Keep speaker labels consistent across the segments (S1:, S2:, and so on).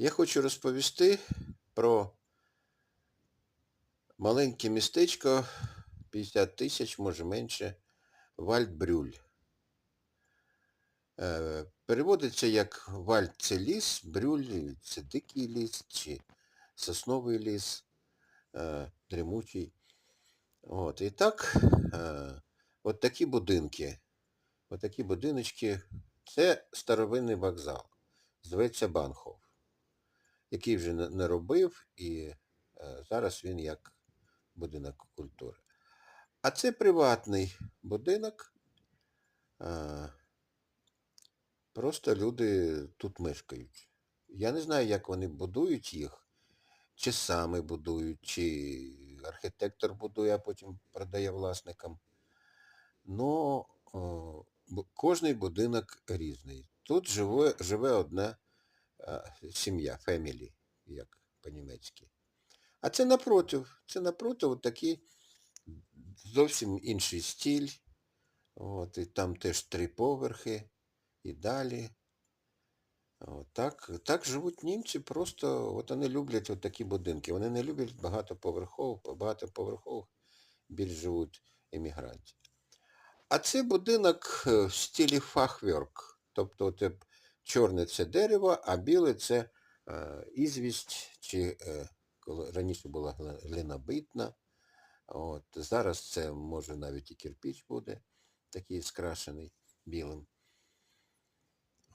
S1: Я хочу розповісти про маленьке містечко 50 тисяч, може менше, Вальдбрюль. Е, Переводиться як Вальд це ліс, Брюль це дикий ліс чи сосновий ліс, е, дрімучий. От, і так, е, от такі будинки, от такі будиночки, це старовинний вокзал, зветься Банхов, який вже не робив, і е, зараз він як будинок культури. А це приватний будинок. е, Просто люди тут мешкають. Я не знаю, як вони будують їх, чи саме будують, чи архітектор будує, а потім продає власникам. Ну, о, кожний будинок різний. Тут живе, живе одна е, сім'я, фемілі, як по-німецьки. А це напротив. Це напротив от такий зовсім інший стиль. От, і там теж три поверхи і далі. От, так, так живуть німці, просто от вони люблять от такі будинки. Вони не люблять багатоповерхових, по багатоповерхових більш живуть емігранти. А це будинок е, в стилі фахверк. Тобто це чорне це дерево, а біле це е, ізвість, чи е, коли раніше була глинобитна. От, зараз це може навіть і кирпіч буде, такий скрашений білим.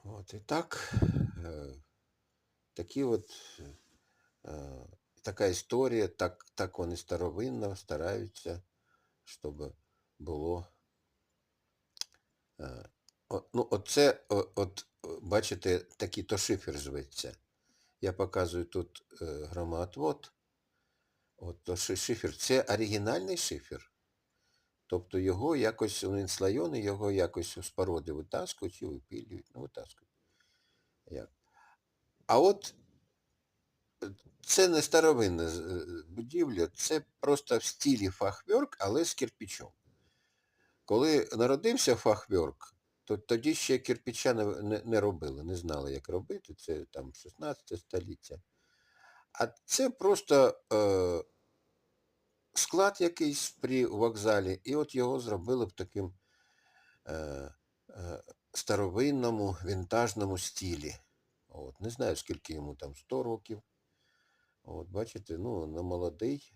S1: От, і так, е, такі от, е, така історія, так, так вони старовинно стараються, щоб було. Е, о, ну, оце, от, о, бачите, такий то шифер зветься. Я показую тут е, громоотвод. От то шифер. Це оригінальний шифер. Тобто його якось, він слойоний, його якось з породи витаскують і випілюють. Ну, витаскують. Як? А от е, це не старовинна е, будівля, це просто в стилі фахверк, але з кирпичом. Коли народився фахверк, тоді ще кирпича не, не, робили, не знали, як робити. Це там 16 століття. А це просто е, склад якийсь при вокзалі, і от його зробили в таким е, е, старовинному, вінтажному стилі. От, не знаю, скільки йому там 100 років. От, бачите, ну, на молодий,